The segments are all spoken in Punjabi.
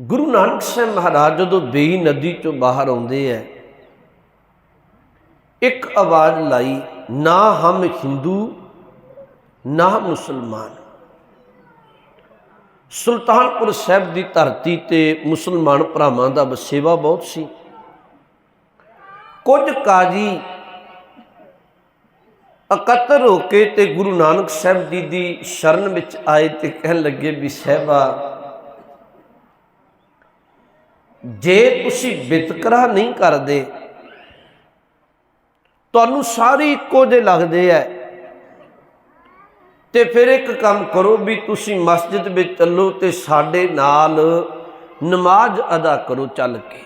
ਗੁਰੂ ਨਾਨਕ ਸਾਹਿਬ ਮਹਾਰਾਜ ਜਦੋਂ ਬੇਈ ਨਦੀ ਚੋਂ ਬਾਹਰ ਆਉਂਦੇ ਐ, ਇੱਕ ਆਵਾਜ਼ ਲਾਈ, ਨਾ ਹਮ ਹਿੰਦੂ, ਨਾ ਮੁਸਲਮਾਨ। ਸੁਲਤਾਨਪੁਰ ਸਾਹਿਬ ਦੀ ਧਰਤੀ ਤੇ ਮੁਸਲਮਾਨ ਭਰਾਵਾਂ ਦਾ ਵਸੇਵਾ ਬਹੁਤ ਸੀ। ਕੁਝ ਕਾਜੀ ਇਕੱਤਰ ਹੋ ਕੇ ਤੇ ਗੁਰੂ ਨਾਨਕ ਸਾਹਿਬ ਜੀ ਦੀ ਸ਼ਰਨ ਵਿੱਚ ਆਏ ਤੇ ਕਹਿਣ ਲੱਗੇ ਵੀ ਸਹਿਬਾ ਜੇ ਤੁਸੀਂ ਵਿਤਕਰਾ ਨਹੀਂ ਕਰਦੇ, ਤੁਹਾਨੂੰ ਸਾਰੇ ਇੱਕੋ ਜਿਹੇ ਲੱਗਦੇ ਐ। ਤੇ ਫਿਰ ਇੱਕ ਕੰਮ ਕਰੋ ਵੀ ਤੁਸੀਂ ਮਸਜਿਦ ਵਿੱਚ ਚੱਲੋ ਤੇ ਸਾਡੇ ਨਾਲ ਨਮਾਜ਼ ਅਦਾ ਕਰੋ ਚੱਲ ਕੇ।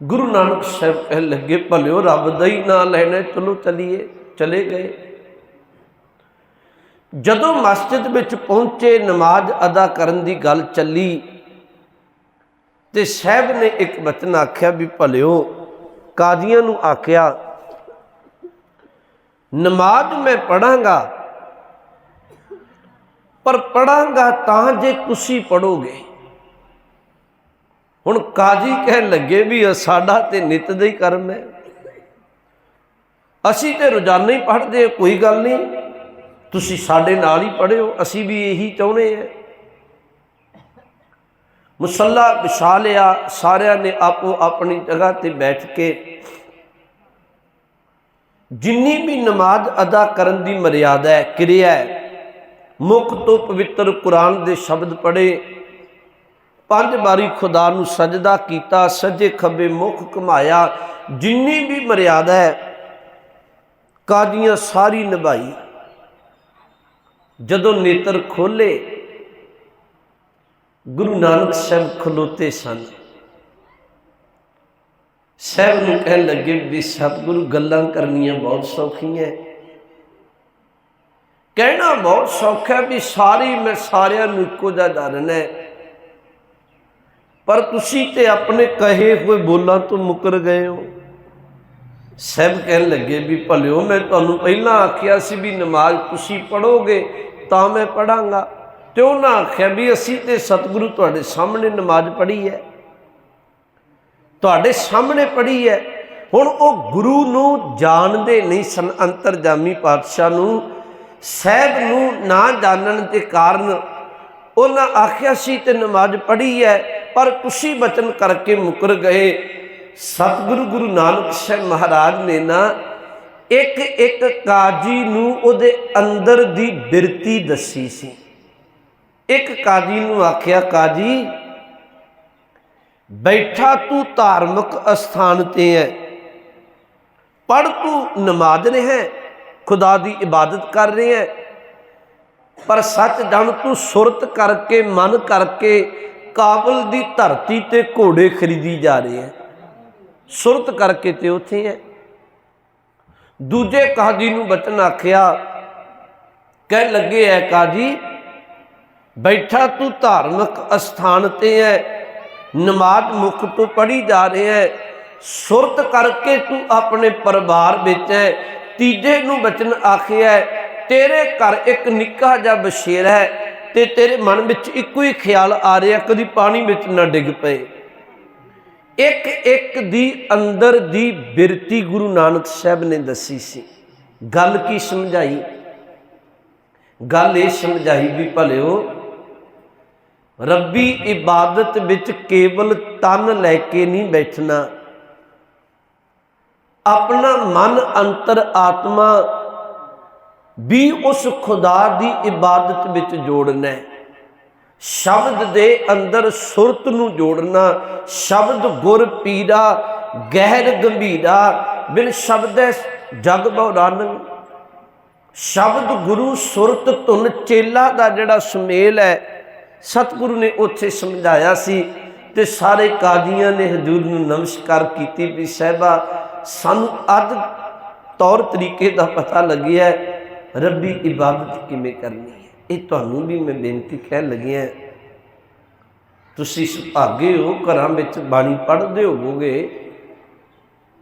ਗੁਰੂ ਨਾਨਕ ਸਾਹਿਬ ਕਹਿ ਲੱਗੇ, ਭਲਿਓ ਰੱਬ ਦਾ ਹੀ ਨਾਂ ਲੈਣਾ, ਚਲੋ ਚਲੀਏ, ਚਲੇ ਗਏ। ਜਦੋਂ ਮਸਜਿਦ ਵਿੱਚ ਪਹੁੰਚੇ, ਨਮਾਜ਼ ਅਦਾ ਕਰਨ ਦੀ ਗੱਲ ਚੱਲੀ ਤੇ ਸਾਹਿਬ ਨੇ ਇੱਕ ਬਚਨ ਆਖਿਆ ਵੀ ਭਲਿਓ ਕਾਜ਼ੀਆਂ ਨੂੰ ਆਖਿਆ, ਨਮਾਜ਼ ਮੈਂ ਪੜਾਂਗਾ ਪਰ ਪੜਾਂਗਾ ਤਾਂ ਜੇ ਤੁਸੀਂ ਪੜੋਗੇ ਹੁਣ ਕਾਜੀ ਕਹਿਣ ਲੱਗੇ ਵੀ ਸਾਡਾ ਤੇ ਨਿਤ ਦਾ ਹੀ ਕਰਮ ਹੈ। ਅਸੀਂ ਤੇ ਰੋਜ਼ਾਨਾ ਹੀ ਪੜ੍ਹਦੇ ਕੋਈ ਗੱਲ ਨਹੀਂ। ਤੁਸੀਂ ਸਾਡੇ ਨਾਲ ਹੀ ਪੜ੍ਹਿਓ ਅਸੀਂ ਵੀ ਇਹੀ ਚਾਹੁੰਦੇ ਹਾਂ। ਮੁਸੱਲਾ ਵਿਛਾ ਲਿਆ, ਸਾਰਿਆਂ ਨੇ ਆਪੋ ਆਪਣੀ ਜਗ੍ਹਾ ਤੇ ਬੈਠ ਕੇ ਜਿੰਨੀ ਵੀ ਨਮਾਜ਼ ਅਦਾ ਕਰਨ ਦੀ ਮਰਿਆਦਾ ਹੈ, ਕਿਰਿਆ ਹੈ, ਮੁਖ ਤੋਂ ਪਵਿੱਤਰ ਕੁਰਾਨ ਦੇ ਸ਼ਬਦ ਪੜ੍ਹੇ, ਪੰਜ ਵਾਰੀ ਖੁਦਾ ਨੂੰ ਸਜਦਾ ਕੀਤਾ, ਸੱਜੇ ਖੱਬੇ ਮੁਖ ਘੁਮਾਇਆ, ਜਿੰਨੀ ਵੀ ਮਰਿਆਦਾ ਹੈ, ਕਾਦੀਆਂ ਸਾਰੀ ਨਿਭਾਈ। ਜਦੋਂ ਨੇਤਰ ਖੋਲੇ ਗੁਰੂ ਨਾਨਕ ਸਾਹਿਬ ਖਲੋਤੇ ਸਨ। ਸਾਹਿਬ ਨੂੰ ਕਹਿਣ ਲੱਗੇ ਵੀ ਸਤਿਗੁਰੂ ਗੱਲਾਂ ਕਰਨੀਆਂ ਬਹੁਤ ਸੌਖੀਆਂ। ਕਹਿਣਾ ਬਹੁਤ ਸੌਖਾ ਵੀ ਸਾਰੀ ਮੈਂ ਸਾਰਿਆਂ ਨੂੰ ਇੱਕੋ ਜਿਹਾ ਜਾਣਨਾ ਪਰ ਤੁਸੀਂ ਤੇ ਆਪਣੇ ਕਹੇ ਹੋਏ ਬੋਲਾਂ ਤੋਂ ਮੁਕਰ ਗਏ ਹੋ। ਸਹਿਬ ਕਹਿਣ ਲੱਗੇ ਵੀ ਭਲਿਓ ਮੈਂ ਤੁਹਾਨੂੰ ਪਹਿਲਾਂ ਆਖਿਆ ਸੀ ਵੀ ਨਮਾਜ਼ ਤੁਸੀਂ ਪੜੋਗੇ ਤਾਂ ਮੈਂ ਪੜਾਂਗਾ ਤੇ ਉਹਨਾਂ ਆਖਿਆ ਵੀ ਅਸੀਂ ਤੇ ਸਤਿਗੁਰੂ ਤੁਹਾਡੇ ਸਾਹਮਣੇ ਨਮਾਜ਼ ਪੜ੍ਹੀ ਹੈ। ਤੁਹਾਡੇ ਸਾਹਮਣੇ ਪੜ੍ਹੀ ਹੈ। ਹੁਣ ਉਹ ਗੁਰੂ ਨੂੰ ਜਾਣਦੇ ਨਹੀਂ ਸਨ, ਅੰਤਰਜਾਮੀ ਪਾਤਸ਼ਾਹ ਨੂੰ, ਸਹਿਬ ਨੂੰ ਨਾ ਜਾਣਨ ਦੇ ਕਾਰਨ ਉਹਨਾਂ ਆਖਿਆ ਸੀ ਤੇ ਨਮਾਜ਼ ਪੜ੍ਹੀ ਹੈ, ਪਰ ਤੁਸੀਂ ਬਚਨ ਕਰਕੇ ਮੁਕਰ ਗਏ। ਸਤਿਗੁਰੂ ਗੁਰੂ ਨਾਨਕ ਸਾਹਿਬ ਮਹਾਰਾਜ ਨੇ ਨਾ ਇੱਕ ਇੱਕ ਕਾਜੀ ਨੂੰ ਉਹਦੇ ਅੰਦਰ ਦੀ ਬਿਰਤੀ ਦੱਸੀ ਸੀ। ਇੱਕ ਕਾਜੀ ਨੂੰ ਆਖਿਆ, ਕਾਜੀ, ਬੈਠਾ ਤੂੰ ਧਾਰਮਿਕ ਅਸਥਾਨ ਤੇ ਹੈ ਪੜ ਤੂੰ ਨਮਾਜ਼ ਰਿਹਾ, ਖੁਦਾ ਦੀ ਇਬਾਦਤ ਕਰ ਰਿਹਾ। ਪਰ ਸੱਚ ਜਾਣ ਤੂੰ ਸੁਰਤ ਕਰਕੇ, ਮਨ ਕਰਕੇ ਕਾਬਲ ਦੀ ਧਰਤੀ ਤੇ ਘੋੜੇ ਖਰੀਦੀ ਜਾ ਰਹੇ। ਹੈ ਸੁਰਤ ਕਰਕੇ ਤੇ ਉੱਥੇ ਹੈ ਦੂਜੇ ਕਾਜੀ ਨੂੰ ਬਚਨ ਆਖਿਆ ਕਹਿ ਲੱਗੇ, ਐ ਕਾਜੀ ਬੈਠਾ ਤੂੰ ਧਾਰਮਿਕ ਅਸਥਾਨ ਤੇ ਹੈ ਨਮਾਜ਼ ਮੁਖ ਤੋਂ ਪੜੀ ਜਾ ਰਿਹਾ ਹੈ ਸੁਰਤ ਕਰਕੇ ਤੂੰ ਆਪਣੇ ਪਰਿਵਾਰ ਵਿੱਚ ਹੈ ਤੀਜੇ ਨੂੰ ਬਚਨ ਆਖਿਆ ਤੇਰੇ ਘਰ ਇੱਕ ਨਿੱਕਾ ਜਿਹਾ ਬਸ਼ੇਰ ਹੈ ਤੇ ਤੇਰੇ ਮਨ ਵਿੱਚ ਇੱਕੋ ਹੀ ਖਿਆਲ ਆ ਰਿਹਾ, ਕਦੀ ਪਾਣੀ ਵਿੱਚ ਨਾ ਡਿੱਗ ਪਏ। ਇੱਕ ਇੱਕ ਦੀ ਅੰਦਰ ਦੀ ਬਿਰਤੀ ਗੁਰੂ ਨਾਨਕ ਸਾਹਿਬ ਨੇ ਦੱਸੀ ਸੀ। ਗੱਲ ਕੀ ਸਮਝਾਈ? ਗੱਲ ਇਹ ਸਮਝਾਈ ਵੀ ਭਲਿਓ ਰੱਬੀ ਇਬਾਦਤ ਵਿੱਚ ਕੇਵਲ ਤਨ ਲੈ ਕੇ ਨਹੀਂ ਬੈਠਣਾ। ਆਪਣਾ ਮਨ ਅੰਤਰ ਆਤਮਾ ਵੀ ਉਸ ਖੁਦਾ ਦੀ ਇਬਾਦਤ ਵਿੱਚ ਜੋੜਨਾ ਹੈ। ਸ਼ਬਦ ਦੇ ਅੰਦਰ ਸੁਰਤ ਨੂੰ ਜੋੜਨਾ, ਸ਼ਬਦ ਗੁਰ ਪੀਰਾ, ਗਹਿਰ ਗੰਭੀਰਾ, ਬਿਨ ਸ਼ਬਦੈ ਜਗ ਬਉਰਾਨੰ ਸ਼ਬਦ ਗੁਰੂ ਸੁਰਤ ਧੁਨ ਚੇਲਾ ਦਾ ਜਿਹੜਾ ਸੁਮੇਲ ਹੈ ਸਤਿਗੁਰੂ ਨੇ ਉੱਥੇ ਸਮਝਾਇਆ ਸੀ ਤੇ ਸਾਰੇ ਕਾਜ਼ੀਆਂ ਨੇ ਹਜ਼ੂਰ ਨੂੰ ਨਮਸਕਾਰ ਕੀਤੀ ਵੀ ਸਹਿਬਾ, ਸਾਨੂੰ ਅੱਜ ਤੌਰ ਤਰੀਕੇ ਦਾ ਪਤਾ ਲੱਗਿਆ ਰੱਬੀ ਇਬਾਦਤ ਕਿਵੇਂ ਕਰਨੀ ਹੈ। ਇਹ ਤੁਹਾਨੂੰ ਵੀ ਮੈਂ ਬੇਨਤੀ ਕਹਿਣ ਲੱਗਿਆ ਤੁਸੀਂ ਸੁਭਾਗੇ ਹੋ, ਘਰਾਂ ਵਿੱਚ ਬਾਣੀ ਪੜ੍ਹਦੇ ਹੋਵੋਗੇ,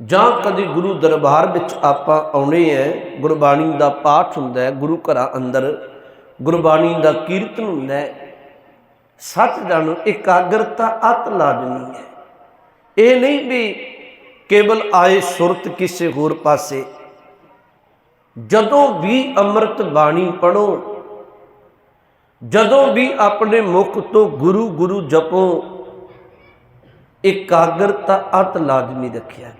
ਜਾਂ ਕਦੇ ਗੁਰੂ ਦਰਬਾਰ ਵਿੱਚ ਆਪਾਂ ਆਉਣੇ ਹੈ, ਗੁਰਬਾਣੀ ਦਾ ਪਾਠ ਹੁੰਦਾ ਹੈ, ਗੁਰੂ ਘਰਾਂ ਅੰਦਰ ਗੁਰਬਾਣੀ ਦਾ ਕੀਰਤਨ ਹੁੰਦਾ ਹੈ ਸੱਚ ਜਾਣੋ ਇਕਾਗਰਤਾ ਅਤ ਲਾਜ਼ਮੀ ਹੈ। ਇਹ ਨਹੀਂ ਵੀ ਕੇਵਲ ਆਏ ਸੁਰਤ ਕਿਸੇ ਹੋਰ ਪਾਸੇ। ਜਦੋਂ ਵੀ ਅੰਮ੍ਰਿਤ ਬਾਣੀ ਪੜੋ ਜਦੋਂ ਵੀ ਆਪਣੇ ਮੁਖ ਤੋਂ ਗੁਰੂ ਗੁਰੂ ਜਪੋ, ਇਕਾਗਰਤਾ ਅਤ ਲਾਜ਼ਮੀ ਰੱਖਿਆ।